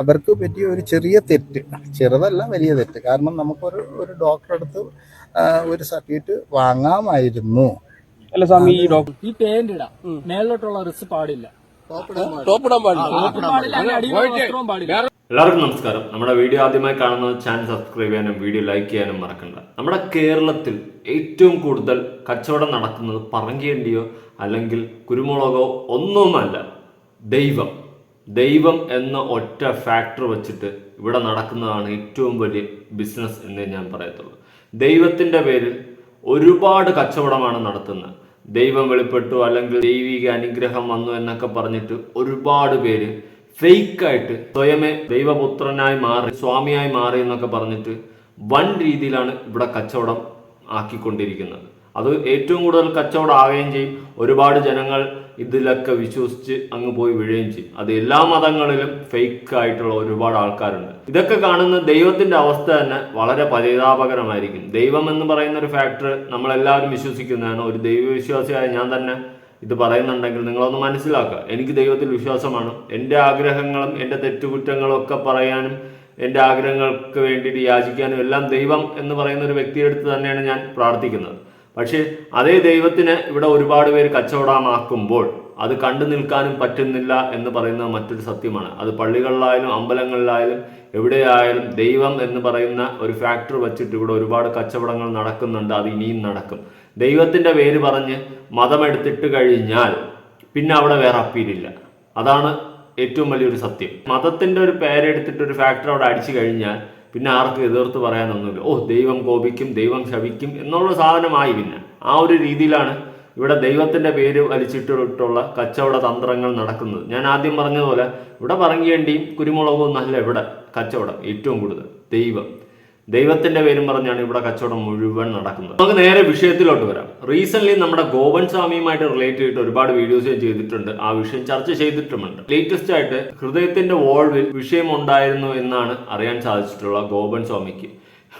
അവർക്ക് പറ്റിയ ഒരു ചെറിയ തെറ്റ്. ചെറുതല്ല വലിയ തെറ്റ്. കാരണം നമുക്കൊരു ഒരു ഡോക്ടറെ അടുത്ത് ഒരു സർട്ടിഫിക്കറ്റ് വാങ്ങാമായിരുന്നു. അല്ല സ്വാമി ഈ ഡോക്ടർ ഈ പേന്റ് ഇടാം. മേലോട്ടുള്ള റിസ് പാടില്ല. ടോപ്പിടാൻ പാടില്ല. പാടില്ല. അതിന് അടിയിലുള്ള പാടില്ല. എല്ലാവർക്കും നമസ്കാരം. നമ്മുടെ വീഡിയോ ആദ്യമായി കാണുന്ന ചാനൽ സബ്സ്ക്രൈബ് ചെയ്യാനും വീഡിയോ ലൈക്ക് ചെയ്യാനും മറക്കണ്ട. നമ്മുടെ കേരളത്തിൽ ഏറ്റവും കൂടുതൽ കച്ചവടം നടക്കുന്നത് പറങ്കേണ്ടിയോ അല്ലെങ്കിൽ കുരുമുളകോ ഒന്നുമല്ല ദൈവം. ദൈവം എന്ന ഒറ്റ ഫാക്ടർ വെച്ചിട്ട് ഇവിടെ നടക്കുന്നതാണ് ഏറ്റവും വലിയ ബിസിനസ് എന്നേ ഞാൻ പറയത്തുള്ളൂ. ദൈവത്തിന്റെ പേരിൽ ഒരുപാട് കച്ചവടമാണ് നടത്തുന്നത്. ദൈവം വെളിപ്പെട്ടു അല്ലെങ്കിൽ ദൈവിക അനുഗ്രഹം വന്നു എന്നൊക്കെ പറഞ്ഞിട്ട് ഒരുപാട് പേര് ഫേക്കായിട്ട് സ്വയമേ ദൈവപുത്രനായി മാറി സ്വാമിയായി മാറി എന്നൊക്കെ പറഞ്ഞിട്ട് വൻ രീതിയിലാണ് ഇവിടെ കച്ചവടം ആക്കിക്കൊണ്ടിരിക്കുന്നത്. അത് ഏറ്റവും കൂടുതൽ കച്ചവടം ആവുകയും ചെയ്യും. ഒരുപാട് ജനങ്ങൾ ഇതിലൊക്കെ വിശ്വസിച്ച് അങ്ങ് പോയി വീഴുകയും ചെയ്യും. അത് എല്ലാ മതങ്ങളിലും ഫേക്ക് ആയിട്ടുള്ള ഒരുപാട് ആൾക്കാരുണ്ട്. ഇതൊക്കെ കാണുന്ന ദൈവത്തിന്റെ അവസ്ഥ തന്നെ വളരെ പരിതാപകരമായിരിക്കും. ദൈവം എന്ന് പറയുന്ന ഒരു ഫാക്ടർ നമ്മളെല്ലാവരും വിശ്വസിക്കുന്നതാണ്. ഒരു ദൈവവിശ്വാസിയായ ഞാൻ തന്നെ ഇത് പറയുന്നുണ്ടെങ്കിൽ നിങ്ങളൊന്ന് മനസ്സിലാക്കുക. എനിക്ക് ദൈവത്തിൽ വിശ്വാസമാണ്. എന്റെ ആഗ്രഹങ്ങളും എന്റെ തെറ്റുകുറ്റങ്ങളും ഒക്കെ പറയാനും എന്റെ ആഗ്രഹങ്ങൾക്ക് വേണ്ടിയിട്ട് യാചിക്കാനും എല്ലാം ദൈവം എന്ന് പറയുന്ന ഒരു വ്യക്തിയെടുത്ത് തന്നെയാണ് ഞാൻ പ്രാർത്ഥിക്കുന്നത്. പക്ഷേ അതേ ദൈവത്തിന് ഇവിടെ ഒരുപാട് പേര് കച്ചവടമാക്കുമ്പോൾ അത് കണ്ടു നിൽക്കാനും പറ്റുന്നില്ല എന്ന് പറയുന്ന മറ്റൊരു സത്യമാണ്. അത് പള്ളികളിലായാലും അമ്പലങ്ങളിലായാലും എവിടെയായാലും ദൈവം എന്ന് പറയുന്ന ഒരു ഫാക്ടർ വെച്ചിട്ട് ഇവിടെ ഒരുപാട് കച്ചവടങ്ങൾ നടക്കുന്നുണ്ട് അത് ഇനിയും നടക്കും. ദൈവത്തിന്റെ പേര് പറഞ്ഞ് മതമെടുത്തിട്ട് കഴിഞ്ഞാൽ പിന്നെ അവിടെ വേറെ അപ്പീലില്ല. അതാണ് ഏറ്റവും വലിയൊരു സത്യം. മതത്തിന്റെ ഒരു പേരെടുത്തിട്ട് ഒരു ഫാക്ടർ അവിടെ അടിച്ചു കഴിഞ്ഞാൽ പിന്നെ ആർക്കും എതിർത്ത് പറയാനൊന്നുമില്ല. ഓ ദൈവം കോപിക്കും ദൈവം ശവിക്കും എന്നുള്ള സാധനമായി പിന്നെ. ആ ഒരു രീതിയിലാണ് ഇവിടെ ദൈവത്തിന്റെ പേര് വലിച്ചിട്ടിട്ടുള്ള കച്ചവട തന്ത്രങ്ങൾ നടക്കുന്നത്. ഞാൻ ആദ്യം പറഞ്ഞതുപോലെ ഇവിടെ പറങ്കേണ്ടിയും കുരുമുളകും നല്ല ഇവിടെ കച്ചവടം ഏറ്റവും കൂടുതൽ. ദൈവം. ദൈവത്തിന്റെ പേരും പറഞ്ഞാണ് ഇവിടെ കച്ചവടം മുഴുവൻ നടക്കുന്നത്. നമുക്ക് നേരെ വിഷയത്തിലോട്ട് വരാം. റീസെന്റ് നമ്മുടെ ഗോവൻ സ്വാമിയുമായിട്ട് റിലേറ്റ് ചെയ്തിട്ട് ഒരുപാട് വീഡിയോസ് ഞാൻ ചെയ്തിട്ടുണ്ട്. ആ വിഷയം ചർച്ച ചെയ്തിട്ടുമുണ്ട്. ലേറ്റസ്റ്റ് ആയിട്ട് ഹൃദയത്തിന്റെ വോൾവിൽ വിഷയം ഉണ്ടായിരുന്നു എന്നാണ് അറിയാൻ സാധിച്ചിട്ടുള്ള ഗോപൻ സ്വാമിക്ക്.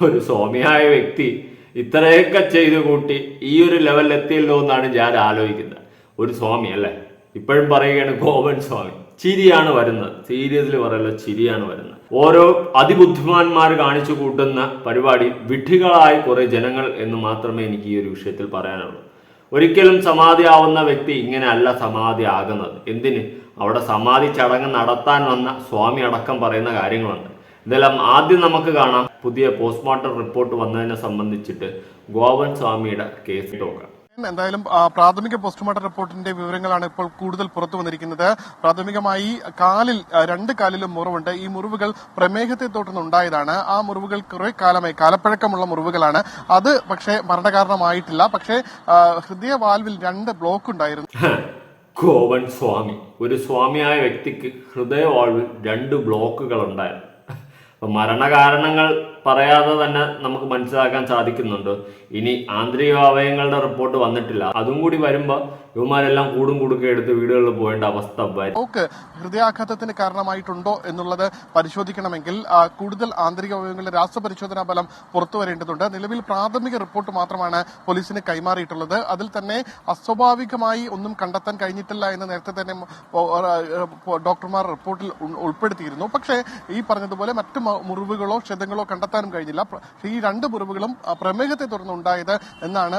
ഒരു സ്വാമിയായ വ്യക്തി ഇത്രയൊക്കെ ചെയ്തു കൂട്ടി ഈ ഒരു ലെവലിൽ എത്തിയല്ലോ എന്നാണ് ഞാൻ ആലോചിക്കുന്നത്. ഒരു സ്വാമി അല്ലേ? ഇപ്പോഴും പറയുകയാണ് ഗോപൻ സ്വാമി. ചിരിയാണ് വരുന്നത്. സീരിയസിൽ പറയല്ല ചിരിയാണ് വരുന്നത്. ഓരോ അതിബുദ്ധിമാന്മാർ കാണിച്ചു കൂട്ടുന്ന പരിപാടി വിഡ്ഢികളായ കുറെ ജനങ്ങൾ എന്ന് മാത്രമേ എനിക്ക് ഈ ഒരു വിഷയത്തിൽ പറയാനുള്ളൂ. ഒരിക്കലും സമാധി ആവുന്ന വ്യക്തി ഇങ്ങനെ അല്ല സമാധി ആകുന്നത് എന്തിന്? അവിടെ സമാധി ചടങ്ങ് നടത്താൻ വന്ന സ്വാമി അടക്കം പറയുന്ന കാര്യങ്ങളുണ്ട്. ഇതെല്ലാം ആദ്യം നമുക്ക് കാണാം. പുതിയ പോസ്റ്റ്മോർട്ടം റിപ്പോർട്ട് വന്നതിനെ സംബന്ധിച്ചിട്ട് ഗോവൻ സ്വാമിയുടെ കേസ് നോക്കാം എന്തായാലും പ്രാഥമിക പോസ്റ്റ്മോർട്ടം റിപ്പോർട്ടിന്റെ വിവരങ്ങളാണ് ഇപ്പോൾ കൂടുതൽ പുറത്തു വന്നിരിക്കുന്നത്. പ്രാഥമികമായി കാലിൽ രണ്ട് കാലിലും മുറിവുണ്ട്. ഈ മുറിവുകൾ പ്രമേഹത്തെ തുടർന്ന് ഉണ്ടായതാണ് ആ മുറിവുകൾ കുറെ കാലമായി കാലപ്പഴക്കമുള്ള മുറിവുകളാണ്. അത് പക്ഷേ മരണകാരണമായിട്ടില്ല. പക്ഷേ ഹൃദയ വാൽവിൽ രണ്ട് ബ്ലോക്ക് ഉണ്ടായിരുന്നു ഗോവൻ സ്വാമി. ഒരു സ്വാമിയായ വ്യക്തിക്ക് ഹൃദയ ഹൃദയവാൾവിൽ രണ്ട് ബ്ലോക്കുകൾ ഉണ്ടായിരുന്നു മരണകാരണങ്ങൾ പറയാതെ തന്നെ നമുക്ക് മനസ്സിലാക്കാൻ സാധിക്കുന്നുണ്ട്. ഇനി ആന്തരിക അവയവങ്ങളുടെ റിപ്പോർട്ട് വന്നിട്ടില്ല. അതും കൂടി വരുമ്പോൾ ഇവന്മാരെല്ലാം കൂടും കൂടുക്കെ എടുത്ത് വീടുകളിൽ പോകേണ്ട അവസ്ഥ വരും. ഹൃദയാഘാതത്തിന് കാരണമായിട്ടുണ്ടോ എന്നുള്ളത് പരിശോധിക്കണമെങ്കിൽ കൂടുതൽ ആന്തരിക അവയവങ്ങളുടെ രാസപരിശോധനാ ഫലം പുറത്തു വരേണ്ടതുണ്ട്. നിലവിൽ പ്രാഥമിക റിപ്പോർട്ട് മാത്രമാണ് പോലീസിന് കൈമാറിയിട്ടുള്ളത്. അതിൽ തന്നെ അസ്വാഭാവികമായി ഒന്നും കണ്ടെത്താൻ കഴിഞ്ഞിട്ടില്ല എന്ന് നേരത്തെ തന്നെ ഡോക്ടർമാർ റിപ്പോർട്ടിൽ ഉൾപ്പെടുത്തിയിരുന്നു. പക്ഷേ ഈ പറഞ്ഞതുപോലെ മറ്റു മുറിവുകളോ ക്ഷതങ്ങളോ കണ്ടെത്താനും കഴിഞ്ഞില്ല. ഈ രണ്ട് മുറിവുകളും പ്രമേഹത്തെ തുടർന്ന് ഉണ്ടായത് എന്നാണ്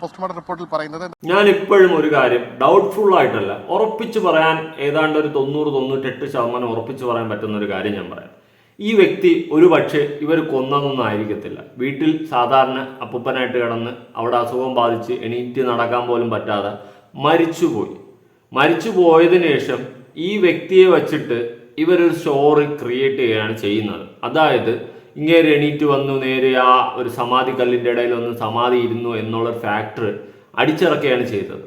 പോസ്റ്റ്മോർട്ടം റിപ്പോർട്ടിൽ പറയുന്നത്. ഞാൻ ഇപ്പോഴും ഒരു കാര്യം ഡൗട്ട്ഫുൾ ആയിട്ടല്ല. ഉറപ്പിച്ചു പറയാൻ ഏതാണ്ട് ഒരു തൊണ്ണൂറ് തൊണ്ണൂറ്റെട്ട് ശതമാനം ഉറപ്പിച്ചു പറയാൻ പറ്റുന്ന ഒരു കാര്യം ഞാൻ പറയാം. ഈ വ്യക്തി ഒരു പക്ഷേ ഇവർ കൊന്നതൊന്നും ആയിരിക്കത്തില്ല. വീട്ടിൽ സാധാരണ അപ്പൂപ്പനായിട്ട് കിടന്ന് അവിടെ അസുഖം ബാധിച്ച് എണീറ്റ് നടക്കാൻ പോലും പറ്റാതെ മരിച്ചുപോയി. മരിച്ചു ശേഷം ഈ വ്യക്തിയെ വച്ചിട്ട് ഇവരൊരു സ്റ്റോറി ക്രിയേറ്റ് ചെയ്യുകയാണ് ചെയ്യുന്നത്. അതായത് ഇങ്ങനെ എണീറ്റ് വന്നു നേരെ ആ ഒരു സമാധി കല്ലിന്റെ ഇടയിൽ ഒന്ന് സമാധി ഇരുന്നു എന്നുള്ള ഫാക്ടർ അടിച്ചിറക്കുകയാണ് ചെയ്തത്.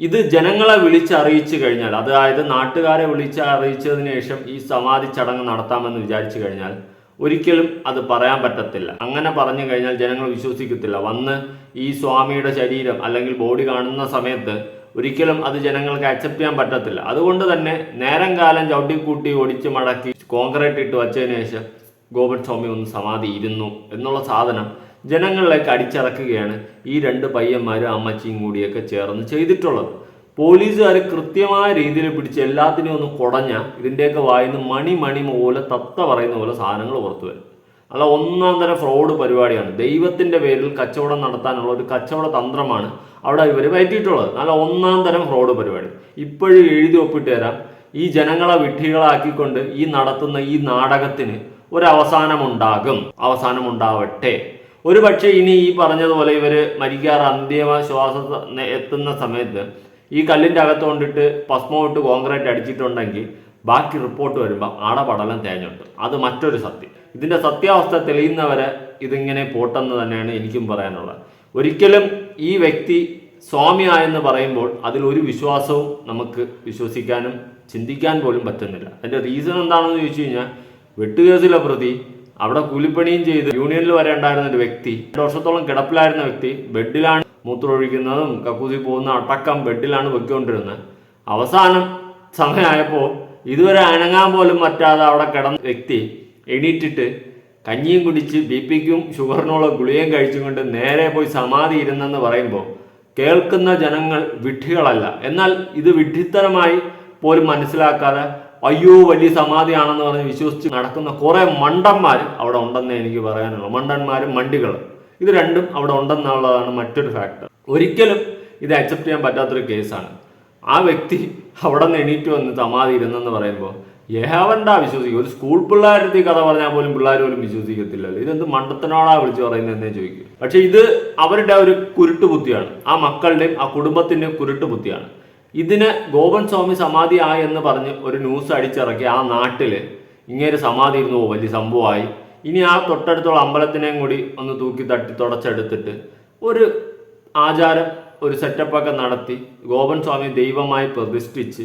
ഇത് ജനങ്ങളെ വിളിച്ചറിയിച്ചു കഴിഞ്ഞാൽ അതായത് നാട്ടുകാരെ വിളിച്ച് അറിയിച്ചതിന് ശേഷം ഈ സമാധി ചടങ്ങ് നടത്താമെന്ന് വിചാരിച്ചു കഴിഞ്ഞാൽ ഒരിക്കലും അത് പറയാൻ പറ്റത്തില്ല. അങ്ങനെ പറഞ്ഞു കഴിഞ്ഞാൽ ജനങ്ങൾ വിശ്വസിക്കത്തില്ല. വന്ന് ഈ സ്വാമിയുടെ ശരീരം അല്ലെങ്കിൽ ബോഡി കാണുന്ന സമയത്ത് ഒരിക്കലും അത് ജനങ്ങൾക്ക് അക്സെപ്റ്റ് ചെയ്യാൻ പറ്റത്തില്ല. അതുകൊണ്ട് തന്നെ നേരം കാലം ചവിട്ടിക്കൂട്ടി ഒടിച്ച് മടക്കി കോൺക്രീറ്റ് ഇട്ട് വച്ചതിന് ശേഷം ഗോപൻ സ്വാമി ഒന്ന് സമാധി ഇരുന്നു എന്നുള്ള സാധനം ജനങ്ങളിലേക്ക് അടിച്ചിറക്കുകയാണ് ഈ രണ്ട് പയ്യന്മാരും അമ്മച്ചിയും കൂടിയൊക്കെ ചേർന്ന് ചെയ്തിട്ടുള്ളത്. പോലീസുകാർ കൃത്യമായ രീതിയിൽ പിടിച്ച് എല്ലാത്തിനെയും ഒന്ന് കുടഞ്ഞ ഇതിന്റെയൊക്കെ വായിന്ന് മണി മണി പോലെ തത്ത പറയുന്ന പോലെ സാധനങ്ങൾ പുറത്തു വരും. അല്ല ഒന്നാം തരം ഫ്രോഡ് പരിപാടിയാണ്. ദൈവത്തിന്റെ പേരിൽ കച്ചവടം നടത്താനുള്ള ഒരു കച്ചവട തന്ത്രമാണ് അവിടെ ഇവർ പറ്റിയിട്ടുള്ളത് നല്ല ഒന്നാം തരം ഫ്രോഡ് പരിപാടി. ഇപ്പോഴും എഴുതി ഒപ്പിട്ട് തരാം. ഈ ജനങ്ങളെ വിഡ്ഢികളാക്കിക്കൊണ്ട് ഈ നടത്തുന്ന ഈ നാടകത്തിന് ഒരു അവസാനമുണ്ടാകും അവസാനമുണ്ടാവട്ടെ. ഒരു പക്ഷേ ഇനി ഈ പറഞ്ഞതുപോലെ ഇവർ മരിക്കാറ് അന്തിമ ശ്വാസ എത്തുന്ന സമയത്ത് ഈ കല്ലിന്റെ അകത്ത് കൊണ്ടിട്ട് ഭസ്മം ഇട്ട് കോൺക്രീറ്റ് അടിച്ചിട്ടുണ്ടെങ്കിൽ ബാക്കി റിപ്പോർട്ട് വരുമ്പോൾ ആടപടലം തേഞ്ഞുണ്ട്. അത് മറ്റൊരു സത്യം. ഇതിന്റെ സത്യാവസ്ഥ തെളിയുന്നവരെ ഇതിങ്ങനെ പോട്ടെന്ന് തന്നെയാണ് എനിക്കും പറയാനുള്ളത്. ഒരിക്കലും ഈ വ്യക്തി സ്വാമിയായെന്ന് പറയുമ്പോൾ അതിൽ ഒരു വിശ്വാസവും നമുക്ക് വിശ്വസിക്കാനും ചിന്തിക്കാൻ പോലും പറ്റുന്നില്ല. അതിന്റെ റീസൺ എന്താണെന്ന് ചോദിച്ചു കഴിഞ്ഞാൽ വെട്ടുകേസിലെ പ്രതി. അവിടെ കൂലിപ്പണിയും ചെയ്ത് യൂണിയനിൽ വരെ ഉണ്ടായിരുന്ന ഒരു വ്യക്തി രണ്ട് വർഷത്തോളം കിടപ്പിലായിരുന്ന വ്യക്തി ബെഡിലാണ് മൂത്രമൊഴിക്കുന്നതും കക്കൂസി പോകുന്ന അടക്കം ബെഡിലാണ് വെക്കൊണ്ടിരുന്നത് അവസാനം സമയമായപ്പോൾ ഇതുവരെ അനങ്ങാൻ പോലും പറ്റാതെ അവിടെ കിടന്ന വ്യക്തി എണീറ്റിട്ട് കഞ്ഞിയും കുടിച്ച് ബി പിക്കും ഷുഗറിനുള്ള ഗുളികയും കഴിച്ചുകൊണ്ട് നേരെ പോയി സമാധി ഇരുന്നെന്ന് പറയുമ്പോൾ കേൾക്കുന്ന ജനങ്ങൾ വിഡ്ഢികളല്ല. എന്നാൽ ഇത് വിഡ്ഢിത്തരമായി പോലും മനസ്സിലാക്കാതെ അയ്യോ വലിയ സമാധിയാണെന്ന് പറഞ്ഞ് വിശ്വസിച്ച് നടക്കുന്ന കുറെ മണ്ടന്മാർ അവിടെ ഉണ്ടെന്ന് എനിക്ക് പറയാനുള്ളൂ. മണ്ടന്മാരും മണ്ടികൾ ഇത് രണ്ടും അവിടെ ഉണ്ടെന്നുള്ളതാണ് മറ്റൊരു ഫാക്ടർ ഒരിക്കലും ഇത് അക്സെപ്റ്റ് ചെയ്യാൻ പറ്റാത്തൊരു കേസാണ് ആ വ്യക്തി അവിടെ നിന്ന് എണീറ്റ് വന്ന് സമാധി ഇരുന്നെന്ന് പറയുമ്പോൾ യഹവണ്ടാ വിശ്വസിക്കും ഒരു സ്കൂൾ പിള്ളേരുടെ കഥ പറഞ്ഞാൽ പോലും പിള്ളേർ പോലും വിശ്വസിക്കത്തില്ലല്ലോ. ഇതെന്ത് മണ്ടത്തിനോടാ വിളിച്ചു പറയുന്നത് എന്നേ ചോദിക്കും. പക്ഷെ ഇത് അവരുടെ ഒരു കുരുട്ട് ബുദ്ധിയാണ് ആ മക്കളുടെയും ആ കുടുംബത്തിന്റെയും കുരുട്ട് ബുദ്ധിയാണ് ഇതിന് ഗോപൻ സ്വാമി സമാധി ആയി എന്ന് പറഞ്ഞ് ഒരു ന്യൂസ് അടിച്ചിറക്കി ആ നാട്ടിൽ ഇങ്ങനെ സമാധി ഇരുന്നു പോകും വലിയ സംഭവമായി. ഇനി ആ തൊട്ടടുത്തുള്ള അമ്പലത്തിനെയും കൂടി ഒന്ന് തൂക്കി തട്ടി തുടച്ചെടുത്തിട്ട് ഒരു ആചാരം ഒരു സെറ്റപ്പൊക്കെ നടത്തി ഗോപൻ സ്വാമി ദൈവമായി പ്രതിഷ്ഠിച്ച്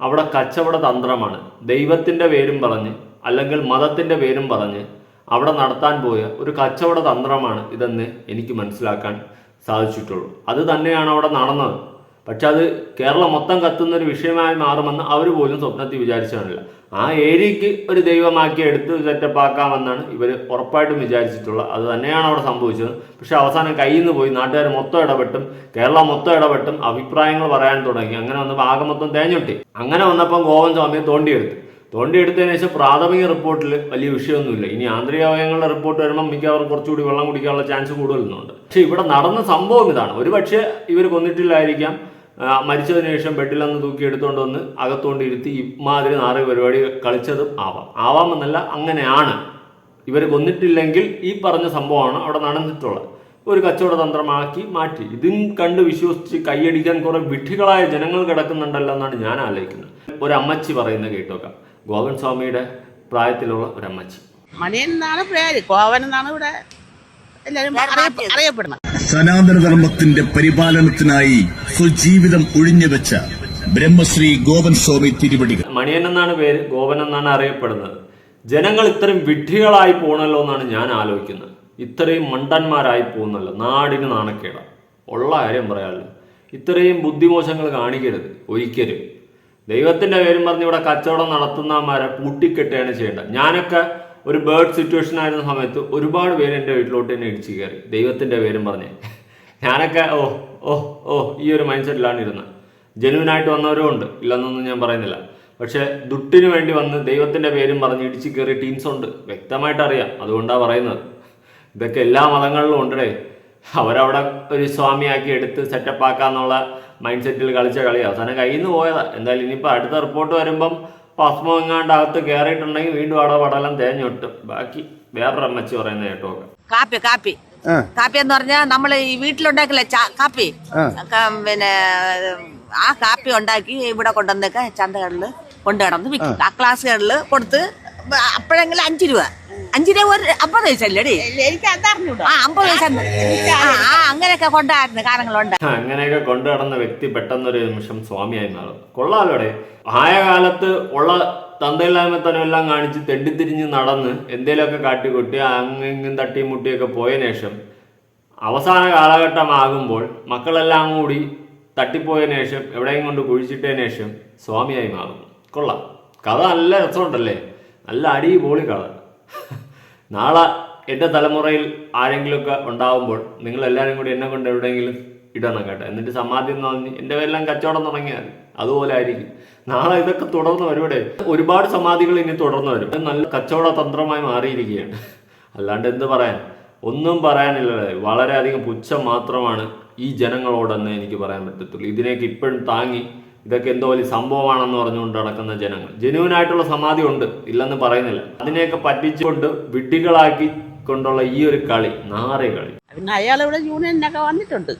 അവിടെ കച്ചവട തന്ത്രമാണ്. ദൈവത്തിന്റെ പേരും പറഞ്ഞ് അല്ലെങ്കിൽ മതത്തിന്റെ പേരും പറഞ്ഞ് അവിടെ നടത്താൻ പോയ ഒരു കച്ചവട തന്ത്രമാണ് ഇതെന്ന് എനിക്ക് മനസ്സിലാക്കാൻ സാധിച്ചിട്ടുള്ളൂ. അത് തന്നെയാണ് അവിടെ നടന്നത്. പക്ഷെ അത് കേരളം മൊത്തം കത്തുന്ന ഒരു വിഷയമായി മാറുമെന്ന് അവർ പോലും സ്വപ്നത്തിൽ വിചാരിച്ചു കാണില്ല ആ ഏരിയക്ക് ഒരു ദൈവമാക്കി എടുത്ത് സെറ്റപ്പ് ആക്കാമെന്നാണ് ഇവർ ഉറപ്പായിട്ടും വിചാരിച്ചിട്ടുള്ളത്. അത് തന്നെയാണ് അവിടെ സംഭവിച്ചത്. പക്ഷെ അവസാനം കയ്യിൽ നിന്ന് പോയി നാട്ടുകാർ മൊത്തം ഇടപെട്ടും കേരളം മൊത്തം ഇടപെട്ടും അഭിപ്രായങ്ങൾ പറയാൻ തുടങ്ങി. അങ്ങനെ വന്നപ്പോൾ ആകെ മൊത്തം തേഞ്ഞൊട്ടി. അങ്ങനെ വന്നപ്പം ഗോവൻ സ്വാമിയെ തോണ്ടിയെടുത്ത്. തോണ്ടിയെടുത്തതിന് ശേഷം പ്രാഥമിക റിപ്പോർട്ടിൽ വലിയ വിഷയമൊന്നുമില്ല. ഇനി ആന്തരിക റിപ്പോർട്ട് വരുമ്പോൾ മിക്കവാറും കുറച്ചുകൂടി വെള്ളം കുടിക്കാനുള്ള ചാൻസ് കൂടുതലുണ്ട്. പക്ഷേ ഇവിടെ നടന്ന സംഭവം ഇതാണ്. ഒരു പക്ഷേ ഇവർ കൊന്നിട്ടില്ലായിരിക്കാം. മരിച്ചതിന് ശേഷം ബെഡിൽ അന്ന് തൂക്കി എടുത്തുകൊണ്ട് വന്ന് അകത്തുകൊണ്ട് ഇരുത്തി ഇമാതിരി നാറി പരിപാടി കളിച്ചതും ആവാം. ആവാമെന്നല്ല അങ്ങനെയാണ്. ഇവർ കൊന്നിട്ടില്ലെങ്കിൽ ഈ പറഞ്ഞ സംഭവമാണ് അവിടെ നടന്നിട്ടുള്ളത്. ഒരു കച്ചവട തന്ത്രമാക്കി മാറ്റി. ഇതും കണ്ട് വിശ്വസിച്ച് കൈയടിക്കാൻ കുറെ വിഡ്ഢികളായ ജനങ്ങൾ കിടക്കുന്നുണ്ടല്ലോ എന്നാണ് ഞാൻ ആലോചിക്കുന്നത്. ഒരു അമ്മച്ചി പറയുന്നത് കേട്ടോക്കാം. ഗോവൻ സ്വാമിയുടെ പ്രായത്തിലുള്ള ഒരു അമ്മച്ചി. മണിയൻ എന്നാണ് പേര്. ഗോവൻ എന്നാണ് ഇവിടെ എല്ലാവരും അറിയപ്പെ- അറിയപ്പെടുന്നത്. സനാതനധർമ്മത്തിന്റെ പരിപാലനത്തിനായി സ്വജീവിതം ഒഴിഞ്ഞുവെച്ച ബ്രഹ്മശ്രീ ഗോപൻ സ്വാമി തിരുവടികൾ. മണിയൻ എന്നാണ് പേര് ഗോപൻ എന്നാണ് അറിയപ്പെടുന്നത്. ജനങ്ങൾ ഇത്രയും വിഡ്ഢികളായി പോകണല്ലോ എന്നാണ് ഞാൻ ആലോചിക്കുന്നത്. ഇത്രയും മണ്ടന്മാരായി പോകുന്നല്ലോ നാടിന് നാണക്കേടാ. ഉള്ള കാര്യം പറയാമല്ലോ ഇത്രയും ബുദ്ധിമോശങ്ങൾ കാണിക്കരുത് ഒരിക്കലും. ദൈവത്തിന്റെ പേരും പറഞ്ഞ് ഇവിടെ കച്ചവടം നടത്തുന്നമാരെ കൂട്ടിക്കെട്ടുകയാണ് ചെയ്യേണ്ടത്. ഞാനൊക്കെ ഒരു ബേർഡ് സിറ്റുവേഷൻ ആയിരുന്ന സമയത്ത് ഒരുപാട് പേര് എന്റെ വീട്ടിലോട്ട് എന്നെ ഇടിച്ചു കയറി. ദൈവത്തിന്റെ പേരും പറഞ്ഞ്. ഞാനൊക്കെ ഓ ഓ ഓ ഈ ഒരു മൈൻഡ് സെറ്റിലാണ് ഇരുന്നത്. ജെനുവിനായിട്ട് വന്നവരും ഉണ്ട്. ഇല്ലെന്നൊന്നും ഞാൻ പറയുന്നില്ല. പക്ഷേ ദുട്ടിന് വേണ്ടി വന്ന് ദൈവത്തിന്റെ പേരും പറഞ്ഞ് ഇടിച്ചു കയറിയ ടീംസ് ഉണ്ട്. വ്യക്തമായിട്ട് അറിയാം. അതുകൊണ്ടാണ് പറയുന്നത്. ഇതൊക്കെ എല്ലാ മതങ്ങളിലും ഉണ്ടേ അവരവിടെ ഒരു സ്വാമിയാക്കി എടുത്ത് സെറ്റപ്പ് ആക്കാന്നുള്ള മൈൻഡ് സെറ്റിൽ കളിച്ച കളി അവസാനം കയ്യിൽ നിന്ന് പോയതാണ് എന്തായാലും ഇനിയിപ്പോൾ അടുത്ത റിപ്പോർട്ട് വരുമ്പം ഭസ്മം എങ്ങാണ്ട് അകത്ത് കയറിയിട്ടുണ്ടെങ്കിൽ വീണ്ടും അവിടെ പടലം തേഞ്ഞൊട്ടും ബാക്കി വേറൊരു അമ്മച്ചി പറയുന്നത് കേട്ടോ കാപ്പി കാപ്പി. കാപ്പി എന്ന് പറഞ്ഞാൽ നമ്മൾ ഈ വീട്ടിലുണ്ടാക്കില്ല ചാ- കാപ്പി? പിന്നെ ആ കാപ്പി ഉണ്ടാക്കി ഇവിടെ കൊണ്ടുവന്നൊക്കെ ചന്തകളിൽ കൊണ്ടു കിടന്ന് വിൽക്കും ആ ക്ലാസ്സുകളിൽ കൊടുത്ത് അപ്പോഴെങ്കിലും അഞ്ച് രൂപ. അഞ്ച് രൂപ ഒരു അമ്പത് എനിക്ക് അതറിഞ്ഞൂടാ ആ അമ്പത് പൈസ ആ ആ, അങ്ങനെയൊക്കെ കൊണ്ടായിരുന്നു കാലങ്ങളുണ്ട് അങ്ങനെയൊക്കെ കൊണ്ടു നടന്ന വ്യക്തി പെട്ടെന്നൊരു നിമിഷം സ്വാമിയായി മാറും. കൊള്ളാലോടെ. ആയ കാലത്ത് ഉള്ള തന്തയില്ലായ്മത്തനം എല്ലാം കാണിച്ച് തെണ്ടിത്തിരിഞ്ഞ് നടന്ന് എന്തേലൊക്കെ കാട്ടിക്കൂട്ടി അങ്ങും തട്ടിയും മുട്ടിയൊക്കെ പോയ ശേഷം അവസാന കാലഘട്ടമാകുമ്പോൾ മക്കളെല്ലാം കൂടി തട്ടിപ്പോയതിനു ശേഷം എവിടെയും കൊണ്ട് കുഴിച്ചിട്ടതിന് ശേഷം സ്വാമിയായി മാറും. കൊള്ളാം. കഥ നല്ല രസമുണ്ടല്ലേ? നല്ല അടിപൊളി കഥ. നാളെ എന്റെ തലമുറയിൽ ആരെങ്കിലുമൊക്കെ ഉണ്ടാവുമ്പോൾ നിങ്ങൾ എല്ലാവരും കൂടി എന്നെ കൊണ്ട് എവിടെയെങ്കിലും ഇടണം കേട്ടോ. എന്നിട്ട് സമാധി എന്ന് പറഞ്ഞ് എന്റെ പേരെല്ലാം കച്ചവടം തുടങ്ങിയാൽ അതുപോലെ ആയിരിക്കും. നാളെ ഇതൊക്കെ തുടർന്ന് വരുവിടെ ഒരുപാട് സമാധികൾ ഇനി തുടർന്ന് വരും. നല്ല കച്ചവട തന്ത്രമായി മാറിയിരിക്കുകയാണ്. അല്ലാണ്ട് എന്ത് പറയാൻ? ഒന്നും പറയാനില്ല വളരെയധികം പുച്ഛം മാത്രമാണ് ഈ ജനങ്ങളോടെന്ന് എനിക്ക് പറയാൻ പറ്റത്തുള്ളൂ. ഇതിനേക്ക് ഇപ്പോഴും താങ്ങി ഇതൊക്കെ എന്തോ വലിയ സംഭവമാണെന്ന് പറഞ്ഞുകൊണ്ട് നടക്കുന്ന ജനങ്ങൾ. ജനുവിനായിട്ടുള്ള സമാധി ഉണ്ട്. ഇല്ലെന്ന് പറയുന്നില്ല. അതിനെയൊക്കെ പറ്റിച്ചുകൊണ്ട് വിഡ്ഢികളാക്കി കൊണ്ടുള്ള ഈ ഒരു കളി നാറി കളി. പിന്നെ അയാൾ ഇവിടെ യൂണിയനിലൊക്കെ വന്നിട്ടുണ്ട്.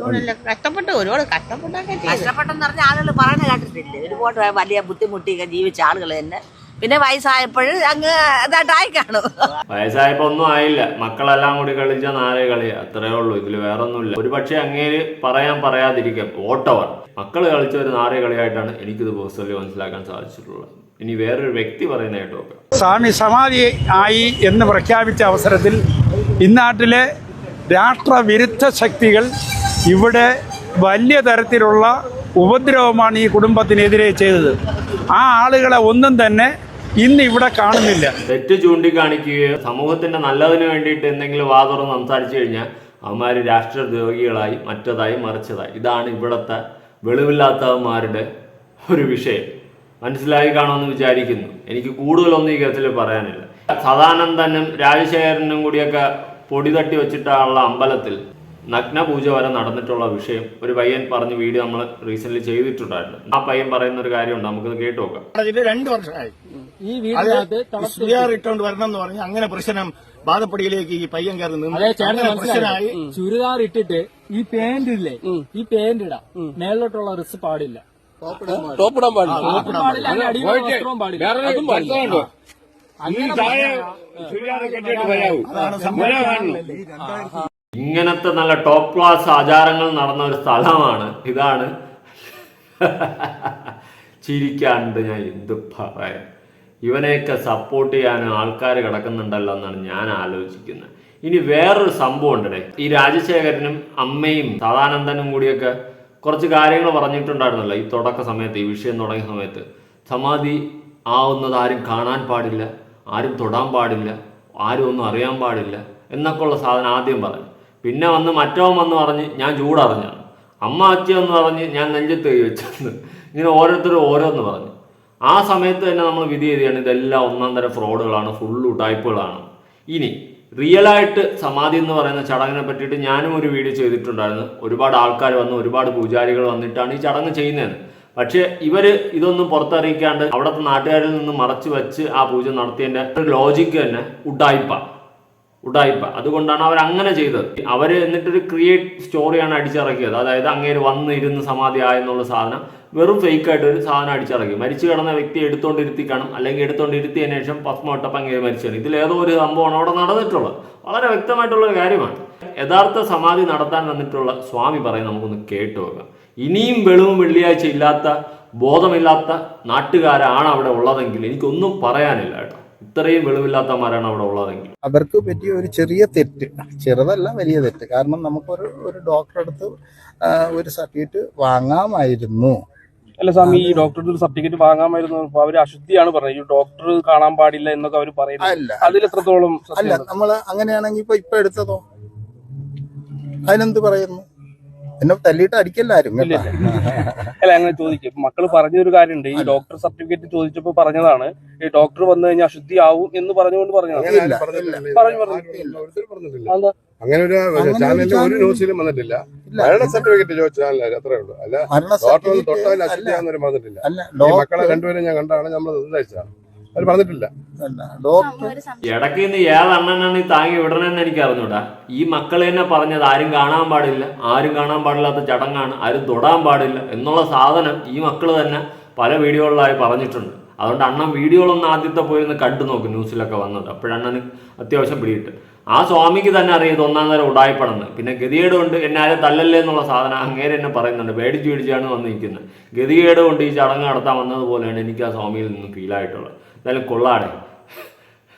യൂണിയനിലൊക്കെ കഷ്ടപ്പെട്ട്. ഒരുപാട് കഷ്ടപ്പെട്ടൊക്കെ കഷ്ടപ്പെട്ടെന്ന് പറഞ്ഞ ആളുകൾ പറയുന്ന കേട്ടിട്ടില്ലേ? ഒരുപാട് വലിയ ബുദ്ധിമുട്ടിയൊക്കെ ജീവിച്ച ആളുകൾ തന്നെ. പിന്നെ വയസ്സായപ്പോൾ അങ്ങ് ഇതായിട്ടായി കാണും. വയസ്സായപ്പോ ഒന്നും ആയില്ല. മക്കളെല്ലാം കൂടി കളിച്ച നാലേ കളി അത്രേ ഉള്ളൂ. ഇതിൽ വേറെ ഒന്നുമില്ല ഒരു പക്ഷേ അങ്ങേര് പറയാൻ പറയാതിരിക്കാം. ഓട്ടവർ മക്കൾ കളിച്ച ഒരു നാരേ കളിയായിട്ടാണ് എനിക്കിത് പേഴ്സണലി മനസ്സിലാക്കാൻ സാധിച്ചിട്ടുള്ളത്. ഇനി വേറൊരു വ്യക്തി പറയുന്ന കേട്ടോ നോക്കാം. സ്വാമി സമാധി ആയി എന്ന് പ്രഖ്യാപിച്ച അവസരത്തിൽ ഇന്നാട്ടിലെ രാഷ്ട്രവിരുദ്ധ ശക്തികൾ ഇവിടെ വലിയ തരത്തിലുള്ള ഉപദ്രവമാണ് ഈ കുടുംബത്തിനെതിരെ ചെയ്തത്. ആ ആളുകളെ ഒന്നും തന്നെ ഇന്ന് ഇവിടെ കാണുന്നില്ല. തെറ്റ് ചൂണ്ടിക്കാണിക്കുകയോ സമൂഹത്തിന്റെ നല്ലതിന് വേണ്ടിയിട്ട് എന്തെങ്കിലും വാതുറന്ന് സംസാരിച്ചു കഴിഞ്ഞാൽ അവന്മാർ രാഷ്ട്രദ്രോഹികളായി മറ്റതായി മറിച്ചതായി. ഇതാണ് ഇവിടത്തെ വെളിവില്ലാത്തവന്മാരുടെ ഒരു വിഷയം. മനസ്സിലായി കാണുമെന്ന് വിചാരിക്കുന്നു. എനിക്ക് കൂടുതലൊന്നും ഈ കേസിൽ പറയാനില്ല. സദാനന്ദനും രാജശേഖരനും കൂടിയൊക്കെ പൊടി തട്ടി വെച്ചിട്ടുള്ള അമ്പലത്തിൽ നഗ്ന പൂജ വരെ നടന്നിട്ടുള്ള വിഷയം ഒരു പയ്യൻ പറഞ്ഞ വീഡിയോ നമ്മൾ റീസെന്റ് ചെയ്തിട്ടുണ്ടായിരുന്നു. ആ പയ്യൻ പറയുന്ന ഒരു കാര്യമുണ്ട് നമുക്ക് കേട്ടു നോക്കാം. രണ്ടു വർഷമായി. ഈ അത് വീടിനകത്ത് ഈ സുയാർ ഇട്ടോണ്ട് വരണം എന്ന് പറഞ്ഞ് അങ്ങനെ പ്രശ്നം ബാധപ്പടിയിലേക്ക് ഈ പയ്യൻ കയറി പ്രശ്നമായി. ചുരിദാർ ഇട്ടിട്ട് ഈ പാന്റ് ഇല്ലേ ഈ പാന്റ് ഇടാ. മേലോട്ടുള്ള റിസ് പാടില്ല. ടോപ്പ് ഇടാൻ പാടില്ല. ടോപ്പ് പാടില്ല. അങ്ങനെ ഇങ്ങനത്തെ നല്ല ടോപ്പ് ക്ലാസ് ആചാരങ്ങൾ നടന്ന ഒരു സ്ഥലമാണ്. ഇതാണ്. ചിരിക്കാണ്ട് ഞാൻ എന്ത് പറയാൻ. ഇവനെയൊക്കെ സപ്പോർട്ട് ചെയ്യാൻ ആൾക്കാർ കിടക്കുന്നുണ്ടല്ലോ എന്നാണ് ഞാൻ ആലോചിക്കുന്നത്. ഇനി വേറൊരു സംഭവം ഉണ്ടേ ഈ രാജശേഖരനും അമ്മയും സദാനന്ദനും കൂടിയൊക്കെ കുറച്ച് കാര്യങ്ങൾ പറഞ്ഞിട്ടുണ്ടായിരുന്നല്ലോ ഈ തുടക്ക സമയത്ത് ഈ വിഷയം തുടങ്ങിയ സമയത്ത്. സമാധി ആവുന്നത് ആരും കാണാൻ പാടില്ല ആരും തൊടാൻ പാടില്ല ആരും ഒന്നും അറിയാൻ പാടില്ല എന്നൊക്കെയുള്ള സാധനം ആദ്യം പറഞ്ഞു. പിന്നെ വന്ന് മറ്റവൻ വന്ന് പറഞ്ഞ് ഞാൻ ചൂടറിഞ്ഞാണ് അമ്മ അച്ഛ എന്ന് പറഞ്ഞ് ഞാൻ നെഞ്ചത്ത് കൈ വെച്ചെന്ന്. ഇങ്ങനെ ഓരോരുത്തരും ഓരോന്ന് പറഞ്ഞു. ആ സമയത്ത് തന്നെ നമ്മൾ വിധി ചെയ്താണ് ഇതെല്ലാം ഒന്നാം തരം ഫ്രോഡുകളാണ് ഫുള്ള് ടൈപ്പുകളാണ് ഇനി റിയലായിട്ട് സമാധി എന്ന് പറയുന്ന ചടങ്ങിനെ പറ്റിയിട്ട് ഞാനും ഒരു വീഡിയോ ചെയ്തിട്ടുണ്ടായിരുന്നു. ഒരുപാട് ആൾക്കാർ വന്ന് ഒരുപാട് പൂജാരികൾ വന്നിട്ടാണ് ഈ ചടങ്ങ് ചെയ്യുന്നത്. പക്ഷേ ഇവർ ഇതൊന്നും പുറത്തറിയിക്കാണ്ട് അവിടുത്തെ നാട്ടുകാരിൽ നിന്ന് മറച്ചു വെച്ച് ആ പൂജ നടത്തിയതിന്റെ ഒരു ലോജിക്ക് തന്നെ ഉഡായിപ്പ ഉഡായിപ്പ അതുകൊണ്ടാണ് അവർ അങ്ങനെ ചെയ്തത്. അവർ എന്നിട്ടൊരു ക്രിയേറ്റ് സ്റ്റോറിയാണ് അടിച്ചിറക്കിയത്. അതായത് അങ്ങേര് വന്ന് ഇരുന്ന് സമാധി ആയെന്നുള്ള സാധനം വെറും ഫേക്ക് ആയിട്ട് ഒരു സാധനം അടിച്ചിറക്കി. മരിച്ചു കിടന്ന വ്യക്തി എടുത്തോണ്ടിരുത്തി കാണും. അല്ലെങ്കിൽ എടുത്തോണ്ടിരുത്തിയതിനു ശേഷം പത്മവട്ടപ്പം അങ്ങേര് മരിച്ചാണ് ഇതിൽ ഏതോ ഒരു സംഭവമാണ് അവിടെ നടന്നിട്ടുള്ളത്. വളരെ വ്യക്തമായിട്ടുള്ള ഒരു കാര്യമാണ്. യഥാർത്ഥ സമാധി നടത്താൻ വന്നിട്ടുള്ള സ്വാമി പറയുന്നത് നമുക്കൊന്ന് കേട്ടു നോക്കാം. ഇനിയും വെളിവും വെള്ളിയാഴ്ച ഇല്ലാത്ത ബോധമില്ലാത്ത നാട്ടുകാരാണ് അവിടെ ഉള്ളതെങ്കിൽ എനിക്കൊന്നും പറയാനില്ല കേട്ടോ. ഇത്രയും വെളിവില്ലാത്തമാരാണ് അവിടെ ഉള്ളതെങ്കിൽ? അവർക്ക് പറ്റിയ ഒരു ചെറിയ തെറ്റ്. ചെറുതല്ല വലിയ തെറ്റ്. കാരണം നമുക്കൊരു ഒരു ഡോക്ടറെ അടുത്ത് ഒരു സർട്ടിഫിക്കറ്റ് വാങ്ങാമായിരുന്നു. അല്ല സ്വാമി ഈ ഡോക്ടറുടെ ഒരു സർട്ടിഫിക്കറ്റ് വാങ്ങാമായിരുന്നു. അവർ അവർ അശുദ്ധിയാണ് പറഞ്ഞത് ഈ ഡോക്ടർ കാണാൻ പാടില്ല എന്നൊക്കെ അവർ പറയുന്നത്. അല്ല. അതിൽ എത്രത്തോളം അല്ല നമ്മൾ അങ്ങനെയാണെങ്കിൽ ഇപ്പൊ ഇപ്പൊ എടുത്തതോ? അതിനെന്ത് പറയുന്നു? എന്നെ തല്ലിയിട്ട് അടിക്കല്ലാരും അല്ല അങ്ങനെ ചോദിക്കും. മക്കൾ മക്കൾ പറഞ്ഞൊരു കാര്യമുണ്ട്. ഈ ഡോക്ടർ സർട്ടിഫിക്കറ്റ് ചോദിച്ചപ്പോ പറഞ്ഞതാണ് ഈ ഡോക്ടർ വന്നു കഴിഞ്ഞാൽ അശുദ്ധി ആവും എന്ന് പറഞ്ഞുകൊണ്ട് പറഞ്ഞതാണ്. പറഞ്ഞു പറഞ്ഞു. അങ്ങനെ ഒരു അങ്ങനെ ഒരു ചാനലിൽ ഒരു ചാനൽ- ന്യൂസിലും വന്നിട്ടില്ല. മരണ സർട്ടിഫിക്കറ്റ് ചോദിച്ച ചാനൽ അത്രേ ഉള്ളൂ. അല്ല ഡോക്ടർ തൊട്ടാൽ അശുദ്ധിയാന്നൊരു വന്നിട്ടില്ല മക്കളെ രണ്ടുപേരും ഞാൻ കണ്ടാണ് നമ്മൾ നിർദ്ദേശിച്ചത് അവർ പറഞ്ഞിട്ടില്ല. അല്ല ഡോക്ടർ ഇടയ്ക്ക് നിന്ന് ഏതണ്ണനാണ് ഈ താങ്ങി വിടണമെന്ന് എനിക്ക് അറിഞ്ഞൂടാ. ഈ മക്കൾ തന്നെ പറഞ്ഞത് ആരും കാണാൻ പാടില്ല ആരും കാണാൻ പാടില്ലാത്ത ചടങ്ങാണ് ആരും തൊടാൻ പാടില്ല എന്നുള്ള സാധനം ഈ മക്കൾ തന്നെ പല വീഡിയോകളിലായി പറഞ്ഞിട്ടുണ്ട്. അതുകൊണ്ട് അണ്ണൻ വീഡിയോകളൊന്നും ആദ്യത്തെ പോയിരുന്ന് കണ്ടു നോക്കും ന്യൂസിലൊക്കെ വന്നത്. അപ്പോഴണ്ണന് അത്യാവശ്യം പിടിയിട്ട് ആ സ്വാമിക്ക് തന്നെ അറിയാം ഇത് ഒന്നാം നേരം ഉടായ്പണെന്ന്. പിന്നെ ഗതികേട് കൊണ്ട് എന്നെ ആരും തല്ലല്ലേ എന്നുള്ള സാധനം അങ്ങേരെ എന്നെ പറയുന്നുണ്ട്. പേടിച്ച് പേടിച്ചാണ് വന്ന് നിൽക്കുന്നത് ഗതികേട് കൊണ്ട് ഈ ചടങ്ങ് നടത്താൻ വന്നതുപോലെയാണ് എനിക്ക് ആ സ്വാമിയിൽ നിന്ന് ഫീൽ എന്തായാലും കൊള്ളാടെ.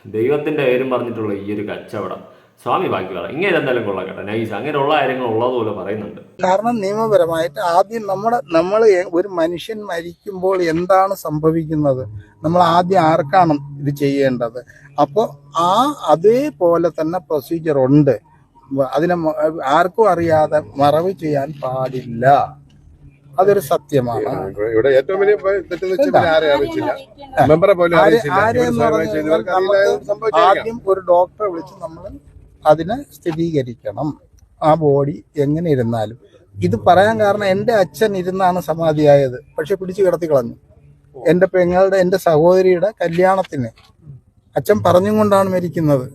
ദൈവത്തിന്റെ പേരും പറഞ്ഞിട്ടുള്ള ഈ ഒരു കച്ചവടം. സ്വാമി ബാക്കി പറ. ഇങ്ങനെ എന്തായാലും കൊള്ളാക്കട്ടെ നൈസ്. അങ്ങനെയുള്ള കാര്യങ്ങൾ ഉള്ളതുപോലെ പറയുന്നുണ്ട്. കാരണം നിയമപരമായിട്ട് ആദ്യം നമ്മുടെ നമ്മൾ ഒരു മനുഷ്യൻ മരിക്കുമ്പോൾ എന്താണ് സംഭവിക്കുന്നത്? നമ്മൾ ആദ്യം ആർക്കാണ് ഇത് ചെയ്യേണ്ടത്? അപ്പോൾ ആ അതേപോലെ തന്നെ പ്രൊസീജിയർ ഉണ്ട്. അതിനെ ആർക്കും അറിയാതെ മറവ് ചെയ്യാൻ പാടില്ല. അതൊരു സത്യമാണ്. ഇവിടെ ഏറ്റവും വലിയ ആദ്യം ഒരു ഡോക്ടറെ വിളിച്ച് നമ്മൾ അതിനെ സ്ഥിരീകരിക്കണം. ആ ബോഡി എങ്ങനെ ഇരുന്നാലും. ഇത് പറയാൻ കാരണം എന്റെ അച്ഛൻ ഇരുന്നാണ് സമാധിയായത്. പക്ഷെ പിടിച്ചു കിടത്തി കളഞ്ഞു. എന്റെ പെങ്ങളുടെ എന്റെ സഹോദരിയുടെ കല്യാണത്തിന്. അച്ഛൻ പറഞ്ഞും കൊണ്ടാണ് മരിക്കുന്നത്.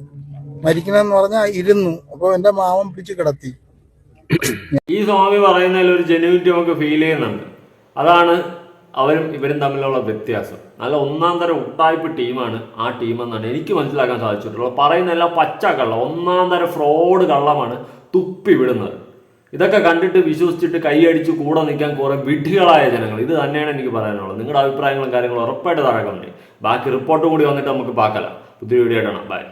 മരിക്കണമെന്ന് പറഞ്ഞാൽ ഇരുന്നു. അപ്പോൾ എന്റെ മാമൻ പിടിച്ചു കിടത്തി. ഈ സ്വാമി പറയുന്നതിൽ ഒരു ജെനുവിറ്റി നമുക്ക് ഫീൽ ചെയ്യുന്നുണ്ട്. അതാണ് അവരും ഇവരും തമ്മിലുള്ള വ്യത്യാസം. നല്ല ഒന്നാം തരം ഉട്ടായ്പ ടീമാണ് ആ ടീം എന്നാണ് എനിക്ക് മനസ്സിലാക്കാൻ സാധിച്ചിട്ടുള്ളത്. പറയുന്ന എല്ലാം പച്ച കള്ളം ഒന്നാം തരം ഫ്രോഡ് കള്ളമാണ് തുപ്പി വിടുന്നത്. ഇതൊക്കെ കണ്ടിട്ട് വിശ്വസിച്ചിട്ട് കൈയടിച്ച് കൂടെ നിൽക്കാൻ കുറേ വിഡ്ഢികളായ ജനങ്ങൾ. ഇത് തന്നെയാണ് എനിക്ക് പറയാനുള്ളത്. നിങ്ങളുടെ അഭിപ്രായങ്ങളും കാര്യങ്ങളും ഉറപ്പായിട്ട് താഴെ ബാക്കി റിപ്പോർട്ട് കൂടി വന്നിട്ട് നമുക്ക് പാക്കല. പുതിയ വീഡിയോ ഇടണം ബൈ